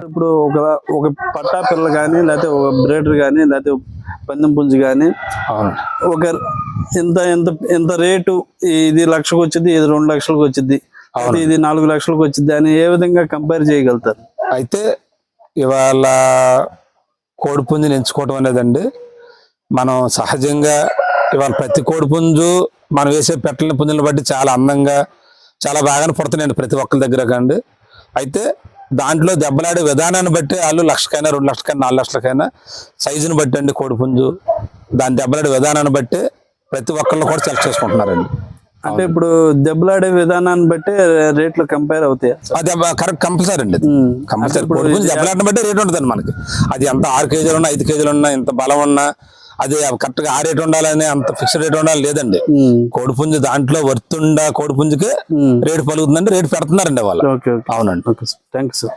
ఇప్పుడు ఒక ఒక పట్టా పిల్ల కానీ లేకపోతే ఒక బ్రేడర్ కానీ లేకపోతే పందెం పుంజు కానీ ఒక ఇంత ఎంత ఎంత రేటు ఇది లక్షకు వచ్చింది ఇది రెండు లక్షలకు వచ్చింది ఇది నాలుగు లక్షలకు వచ్చింది అని ఏ విధంగా కంపేర్ చేయగలుగుతారు? అయితే ఇవాళ కోడిపుంజుని ఎంచుకోవటం అనేదండి. మనం సహజంగా ఇవాళ ప్రతి కోడిపుంజు మనం వేసే పెట్టిన పుంజులను బట్టి చాలా అందంగా చాలా బాగానే పుడుతున్నాయండి ప్రతి ఒక్కరి దగ్గర కండి. అయితే దాంట్లో దెబ్బలాడే విధానాన్ని బట్టి వాళ్ళు లక్షకైనా రెండు లక్షలకైనా నాలుగు లక్షలకైనా సైజుని బట్టి అండి కోడిపుంజు దాని దెబ్బలాడే విధానాన్ని బట్టి ప్రతి ఒక్కళ్ళు కూడా సెలెక్ట్ చేసుకుంటున్నారండి. అంటే ఇప్పుడు దెబ్బలాడే విధానాన్ని బట్టి రేట్లు కంపేర్ అవుతాయి? అది. కరెక్ట్ కంపల్సరీ అండి. కంపల్సరీ దెబ్బలాటం బట్టి రేట్ ఉంటుంది మనకి. అది ఎంత ఆరు కేజీలు ఉన్నా ఐదు కేజీలు ఉన్నా ఎంత బలం ఉన్నా అది కరెక్ట్గా ఆ రేట్ ఉండాలని అంత ఫిక్స్డ్ రేట్ ఉండాలి లేదండి. కోడిపుంజు దాంట్లో వర్తుండ కోడిపుంజుకి. రేటు పలుకుతుందండి రేటు పెడుతున్నారండి వాళ్ళు అవునండి థ్యాంక్ యూ సార్.